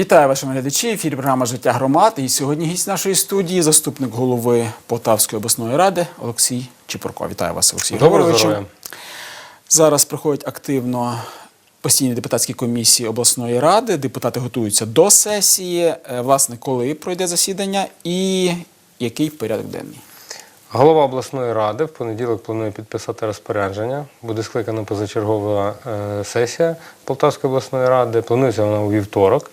Вітаю ваші глядачі. Ефір програма Життя громад. І сьогодні гість нашої студії, заступник голови Полтавської обласної ради Олексій Чепурко. Вітаю вас, Олексій Доброго здоров'я. Зараз проходять активно постійні депутатські комісії обласної ради. Депутати готуються до сесії. Е, Власне, коли пройде засідання і який порядок денний? Голова обласної ради в понеділок планує підписати розпорядження. Буде скликана позачергова е, сесія Полтавської обласної ради. Планується вона у вівторок.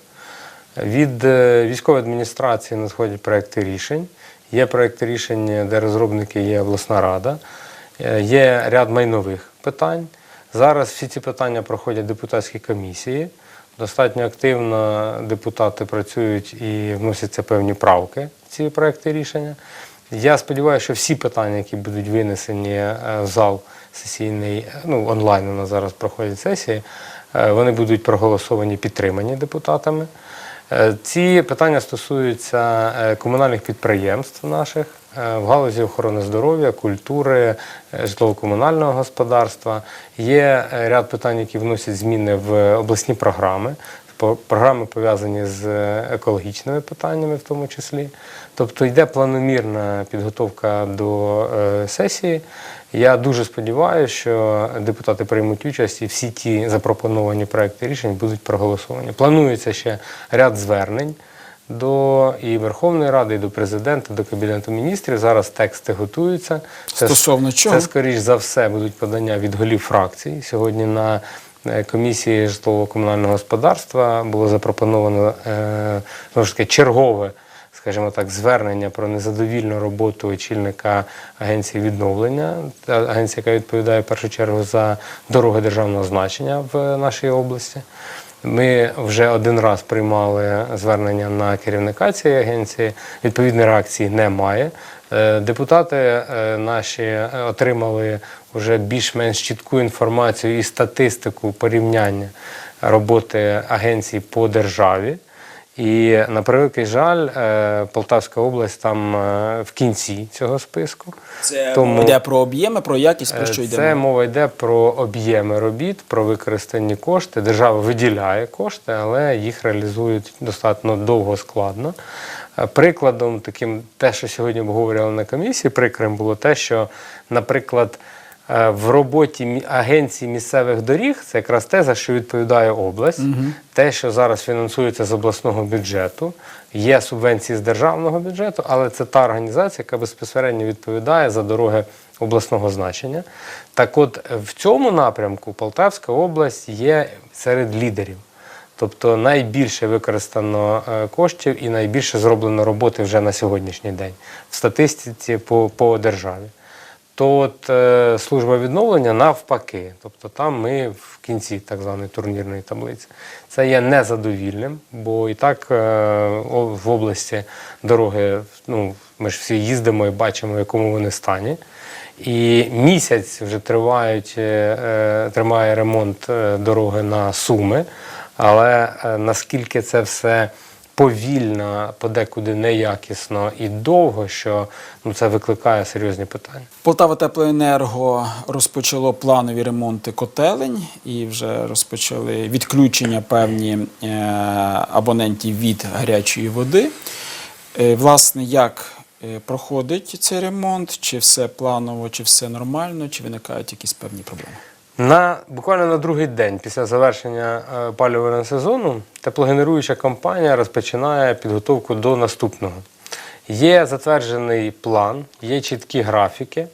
Від е, військової адміністрації надходять проекти рішень. Є проекти рішень, де розробники є обласна рада. Е, Є ряд майнових питань. Зараз всі ці питання проходять депутатські комісії. Достатньо активно депутати працюють і вносяться певні правки в ці проекти рішення. Я сподіваюся, що всі питання, які будуть винесені е, в зал сесійний, ну онлайн у нас зараз проходять сесії, вони будуть проголосовані, підтримані депутатами. Е, Ці питання стосуються е, комунальних підприємств наших е, в галузі охорони здоров'я, культури, житлово-комунального господарства. Є ряд питань, які вносять зміни в обласні програми. Програми пов'язані з екологічними питаннями, в тому числі. Тобто йде планомірна підготовка до сесії. Я дуже сподіваюся, що депутати приймуть участь і всі ті запропоновані проекти рішень будуть проголосовані. Планується ще ряд звернень до і Верховної Ради, і до президента, до Кабінету міністрів. Зараз тексти готуються. Це, Стосовно чого? Це, скоріш за все, будуть подання від голів фракцій. Сьогодні на е, комісії житлово-комунального господарства було запропоновано е, таки чергове, скажімо так, звернення про незадовільну роботу очільника агенції відновлення, агенція, яка відповідає в першу чергу за дороги державного значення в нашій області. Ми вже один раз приймали звернення на керівника цієї агенції. Відповідної реакції немає. Е, Депутати е, наші е, отримали вже більш-менш чітку інформацію і статистику порівняння роботи агенцій по державі. І на превеликий жаль, е, Полтавська область там е, в кінці цього списку. Це Тому- йде про об'єми, про якість, про що йде? Це мова? мова йде про об'єми робіт, про використані кошти. Держава виділяє кошти, але їх реалізують достатньо довго складно. Е, Прикладом таким, те, що сьогодні обговорювали на комісії, прикрим було те, що, наприклад, е, в роботі агенції місцевих доріг це якраз те, за що відповідає область, те, що зараз фінансується з обласного бюджету, є субвенції з державного бюджету, але це та організація, яка безпосередньо відповідає за дороги обласного значення. Так от в цьому напрямку Полтавська область є серед лідерів. Тобто найбільше використано е, коштів і найбільше зроблено роботи вже на сьогоднішній день в статистиці по, по державі. То от е, служба відновлення навпаки, тобто там ми в кінці так званої турнірної таблиці. Це є незадовільним, бо і так е, в області дороги, ну ми ж всі їздимо і бачимо, в якому вони стані. І місяць вже тривають, е, тримає ремонт дороги на Суми. Але наскільки це все повільно, подекуди неякісно і довго, що ну, це викликає серйозні питання. Полтава Теплоенерго розпочало планові ремонти котелень і вже розпочали відключення певні е, абонентів від гарячої води. Е, Власне, як е, проходить цей ремонт? Чи все планово, чи все нормально, чи виникають якісь певні проблеми? На буквально на другий день після завершення палювального опалювального сезону теплогенеруюча компанія розпочинає підготовку до наступного. Є затверджений план, є чіткі графіки.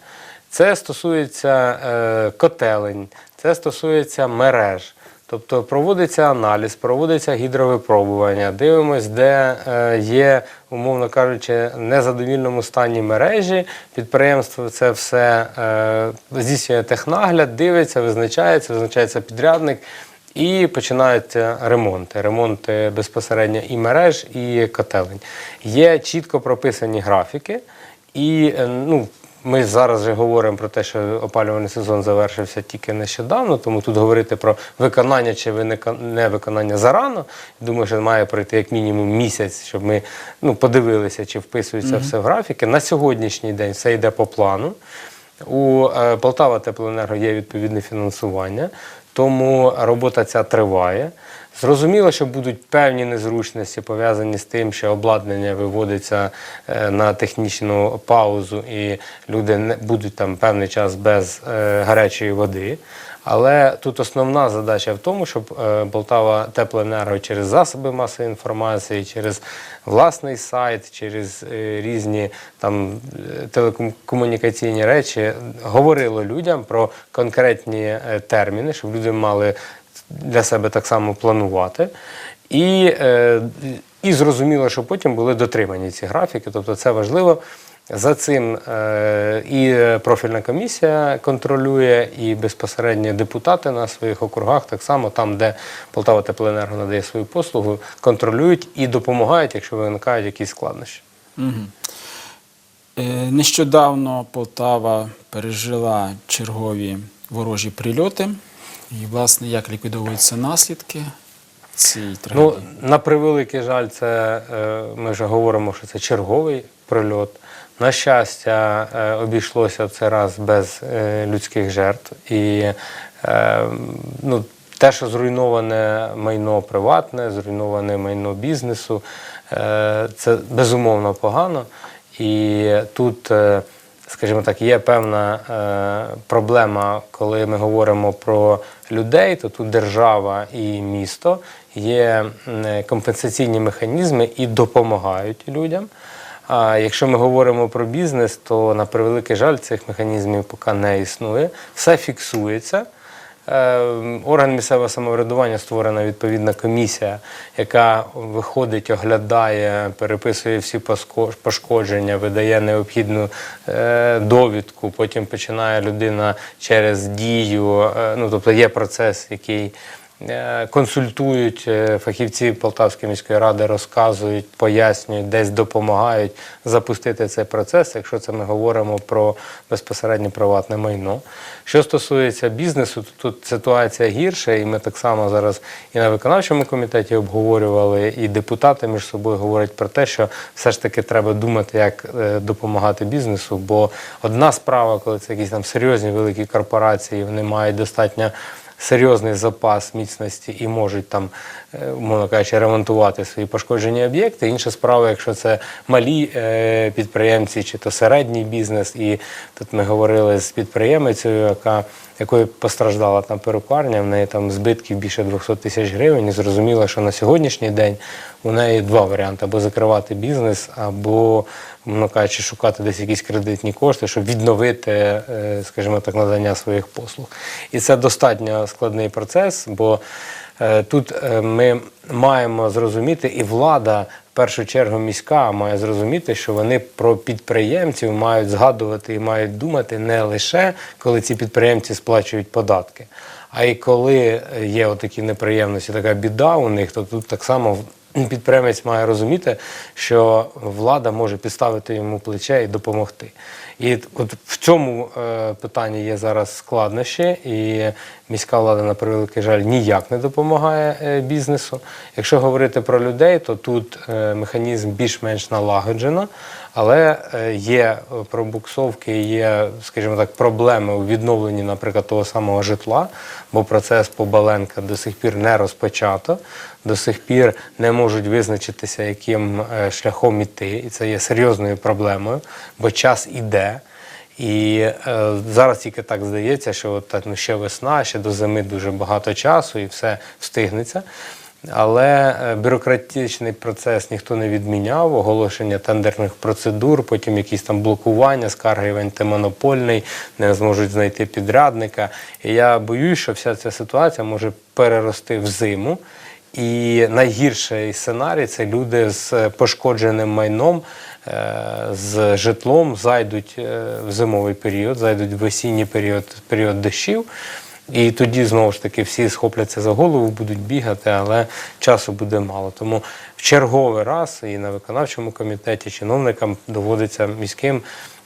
Це стосується е, котелень, це стосується мереж. Тобто проводиться аналіз, проводиться гідровипробування, дивимось, де е, є, умовно кажучи, незадовільному стані мережі. Підприємство це все е, здійснює технагляд, дивиться, визначається, визначається підрядник. І починаються ремонти. Ремонти безпосередньо і мереж, і котелень. Є чітко прописані графіки, і е, ну, ми зараз вже говоримо про те, що опалювальний сезон завершився тільки нещодавно, тому тут говорити про виконання чи виника- невиконання зарано. Думаю, що має пройти як мінімум місяць, щоб ми ну, подивилися, чи вписується все в графіки. На сьогоднішній день все йде по плану. У е, Полтава Теплоенерго є відповідне фінансування. Тому робота ця триває. Зрозуміло, що будуть певні незручності пов'язані з тим, що обладнання виводиться е, на технічну паузу, і люди будуть там певний час без е, гарячої води. Але тут основна задача в тому, щоб е, Полтава Теплоенерго через засоби масової інформації, через власний сайт, через різні там телекомунікаційні речі говорило людям про конкретні терміни, щоб люди мали для себе так само планувати. І, е, і зрозуміло, що потім були дотримані ці графіки. Тобто це важливо. За цим е, і профільна комісія контролює, і безпосередньо депутати на своїх округах, так само там, де Полтава Теплоенерго надає свою послугу, контролюють і допомагають, якщо виникають якісь складнощі. Е, Нещодавно Полтава пережила чергові ворожі прильоти. І, власне, як ліквідовуються наслідки цієї Ну, на превеликий жаль, це е, ми вже говоримо, що це черговий прильот. На щастя, е, обійшлося в цей раз без е, людських жертв. І ну, те, що зруйноване майно приватне, зруйноване майно бізнесу, це безумовно погано. І тут, скажімо так, є певна е, проблема, коли ми говоримо про людей, то тут держава і місто є компенсаційні механізми і допомагають людям. А якщо ми говоримо про бізнес, то на превеликий жаль цих механізмів поки не існує. Все фіксується. Е, Орган місцевого самоврядування створена відповідна комісія, яка виходить, оглядає, переписує всі пошкодження, видає необхідну е, довідку. Потім починає людина через дію. е, Ну тобто є процес, який Консультують е, фахівці Полтавської міської ради, розказують, пояснюють, десь допомагають запустити цей процес, якщо це ми говоримо про безпосередньо приватне майно. Що стосується бізнесу, то тут ситуація гірша, і ми так само зараз і на виконавчому комітеті обговорювали, і депутати між собою говорять про те, що все ж таки треба думати, як е, допомагати бізнесу. Бо одна справа, коли це якісь там серйозні великі корпорації, вони мають достатньо серйозний запас міцності і можуть там, умовно кажучи, ремонтувати свої пошкоджені об'єкти. Інша справа, якщо це малі е, підприємці чи то середній бізнес. І тут ми говорили з підприємицею, яка якої постраждала там перукарня, в неї там збитків більше 200 тисяч гривень. І зрозуміло, що на сьогоднішній день у неї два варіанти: або закривати бізнес, або, ну кажучи, шукати десь якісь кредитні кошти, щоб відновити, е, скажімо так, надання своїх послуг. І це достатньо складний процес, бо е, тут е, ми маємо зрозуміти, і влада, в першу чергу міська, має зрозуміти, що вони про підприємців мають згадувати і мають думати не лише коли ці підприємці сплачують податки. А й коли є отакі неприємності, така біда у них, то тут так само підприємець має розуміти, що влада може підставити йому плече і допомогти. І от в цьому е, питанні є зараз складнощі, і міська влада, на превеликий жаль, ніяк не допомагає е, бізнесу. Якщо говорити про людей, то тут е, механізм більш-менш налагоджено, але е, є е, пробуксовки, є, скажімо так, проблеми у відновленні, наприклад, того самого житла, бо процес Побаленка до сих пір не розпочато, до сих пір не можуть визначитися, яким е, шляхом іти, і це є серйозною проблемою, бо час іде. І е, зараз тільки так здається, що от, ну, ще весна, ще до зими дуже багато часу і все встигнеться. Але е, бюрократичний процес ніхто не відміняв, оголошення тендерних процедур, потім якісь там блокування, скарги в антимонопольний, не зможуть знайти підрядника. І я боюсь, що вся ця ситуація може перерости в зиму. І найгірший сценарій це люди з пошкодженим майном, е, з житлом зайдуть е, в зимовий період, зайдуть в осінній період, період дощів. І тоді знову ж таки всі схопляться за голову, будуть бігати, але часу буде мало. Тому в черговий раз і на виконавчому комітеті чиновникам доводиться міським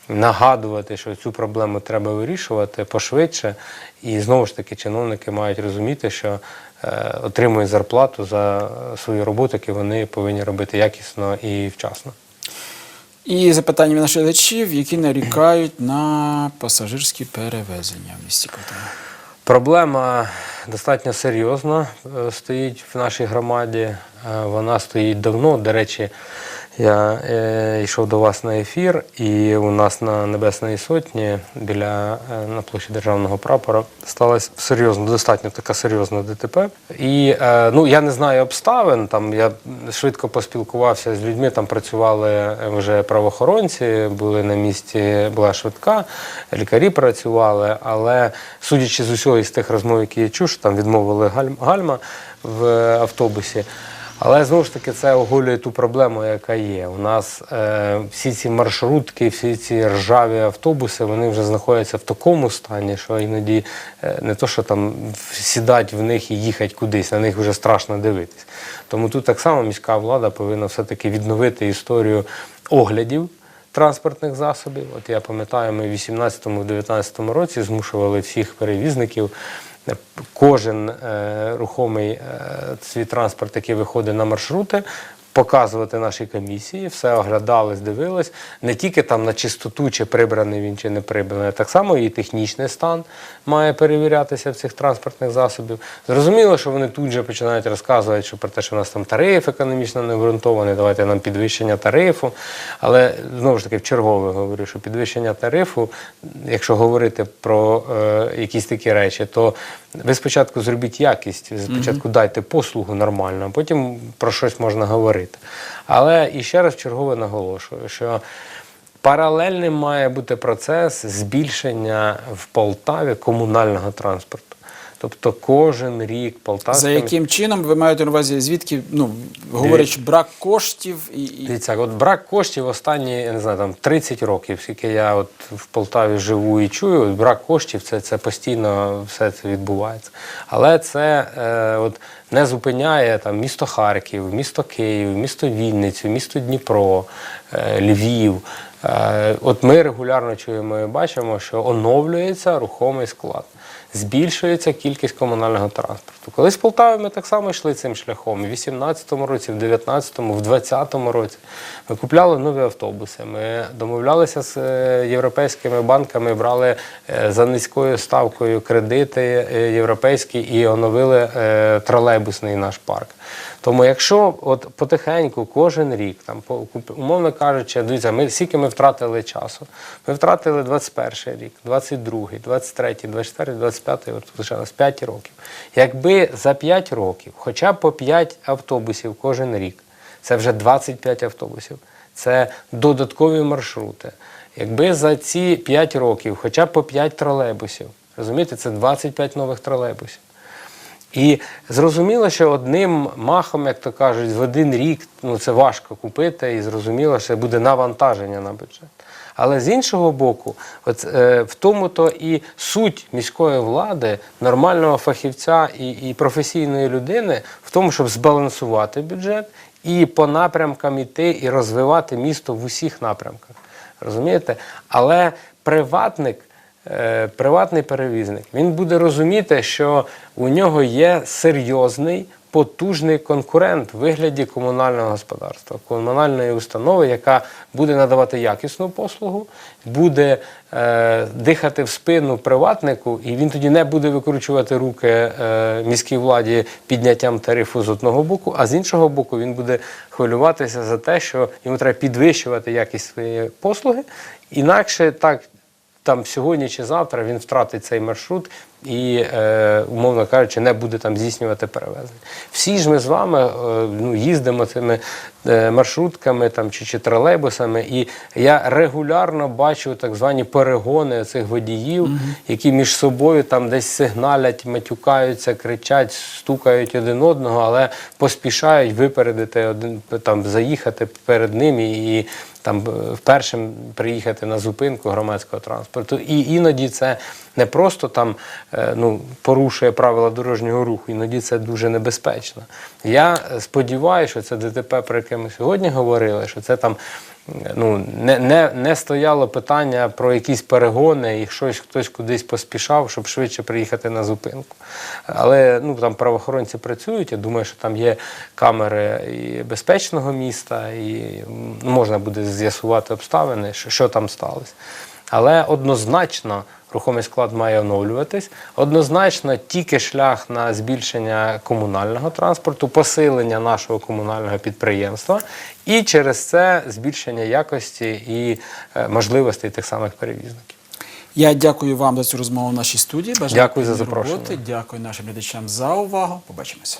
нагадувати, що цю проблему треба вирішувати пошвидше. І знову ж таки чиновники мають розуміти, що е, отримують зарплату за свою роботу, яку вони повинні робити якісно і вчасно. І запитання від наших глядачів, які нарікають на пасажирські перевезення в місті Полтава. Проблема достатньо серйозна е, стоїть в нашій громаді. Е, Вона стоїть давно. До речі, я е, йшов до вас на ефір, і у нас на Небесної Сотні біля е, на площі державного прапора сталася серйозно, достатньо така серйозна ДТП. І е, ну я не знаю обставин. Там я швидко поспілкувався з людьми. Там працювали вже правоохоронці, були на місці, була швидка, лікарі працювали. Але судячи з усього із тих розмов, які я чув, що там відмовили гальм- гальма в автобусі. Але знову ж таки це оголює ту проблему, яка є. У нас е, всі ці маршрутки, всі ці ржаві автобуси, вони вже знаходяться в такому стані, що іноді е, не то, що там сідати в них і їхати кудись, на них вже страшно дивитись. Тому тут так само міська влада повинна все-таки відновити історію оглядів транспортних засобів. От я пам'ятаю, ми в 18-19 році змушували всіх перевізників. Е, Кожен е, рухомий е, свій транспорт, який виходить на маршрути, показувати нашій комісії, все оглядались, дивились, не тільки там на чистоту, чи прибраний він, чи не прибраний, а так само і технічний стан має перевірятися в цих транспортних засобів. Зрозуміло, що вони тут же починають розказувати, що про те, що у нас там тариф економічно не обґрунтований, давайте нам підвищення тарифу. Але знову ж таки, в чергове говорю, що підвищення тарифу, якщо говорити про е, якісь такі речі, то ви спочатку зробіть якість, ви спочатку дайте послугу нормально, а потім про щось можна говорити. Але і ще раз чергове наголошую, що паралельним має бути процес збільшення в Полтаві комунального транспорту. Тобто кожен рік Полтавська За яким чином ви маєте на увазі, звідки ну говорять, брак коштів і, і Дивіться, от брак коштів останні, я не знаю, там 30 років, скільки я от в Полтаві живу і чую, от брак коштів це, це постійно все це відбувається. Але це е, от не зупиняє там місто Харків, місто Київ, місто Вінницю, місто Дніпро, е, Львів. Е, от ми регулярно чуємо і бачимо, що оновлюється рухомий склад. Збільшується кількість комунального транспорту. Колись в Полтаві ми так само йшли цим шляхом. У 18-му році, в 19-му, в 20-му році ми купляли нові автобуси. Ми домовлялися з е, європейськими банками, брали е, за низькою ставкою кредити європейські і оновили тролейбусний наш парк. Тому якщо от потихеньку кожен рік, там умовно кажучи, дивіться, ми скільки ми втратили часу. Ми втратили 21 рік, 22, 23, 24, 25, от лишилось 5 років. Якби за 5 років, хоча б по 5 автобусів кожен рік, це вже 25 автобусів, це додаткові маршрути. Якби за ці 5 років, хоча б по 5 тролейбусів, розумієте, це 25 нових тролейбусів. І зрозуміло, що одним махом, як то кажуть, в один рік ну, це важко купити, і зрозуміло, що буде навантаження на бюджет. Але з іншого боку, от, е, в тому то і суть міської влади, нормального фахівця і, і професійної людини в тому, щоб збалансувати бюджет і по напрямкам іти і розвивати місто в усіх напрямках. Розумієте? Але приватник приватний перевізник, він буде розуміти, що у нього є серйозний, потужний конкурент в вигляді комунального господарства, комунальної установи, яка буде надавати якісну послугу, буде е, дихати в спину приватнику, і він тоді не буде викручувати руки е, міській владі підняттям тарифу з одного боку, а з іншого боку, він буде хвилюватися за те, що йому треба підвищувати якість своєї послуги. Інакше так там сьогодні чи завтра він втратить цей маршрут і, е, умовно кажучи, не буде там здійснювати перевезення. Всі ж ми з вами е, ну, їздимо цими е, маршрутками там, чи, чи тролейбусами, і я регулярно бачу так звані перегони цих водіїв, які між собою там десь сигналять, матюкаються, кричать, стукають один одного, але поспішають випередити один, там, заїхати перед ним і, і там першим приїхати на зупинку громадського транспорту. І іноді це не просто там е, ну, порушує правила дорожнього руху, іноді це дуже небезпечно. Я сподіваюся, що це ДТП, про яке ми сьогодні говорили, що це там. е, Ну, не, не, не стояло питання про якісь перегони і щось хтось кудись поспішав, щоб швидше приїхати на зупинку. Але ну, там правоохоронці працюють. Я думаю, що там є камери і безпечного міста, і можна буде з'ясувати обставини, що, що там сталося. Але однозначно рухомий склад має оновлюватись. Однозначно, тільки шлях на збільшення комунального транспорту, посилення нашого комунального підприємства, і через це збільшення якості і е, можливостей тих самих перевізників. Я дякую вам за цю розмову в нашій студії. Бажаю Дякую за запрошення. роботи. Дякую нашим глядачам за увагу. Побачимося.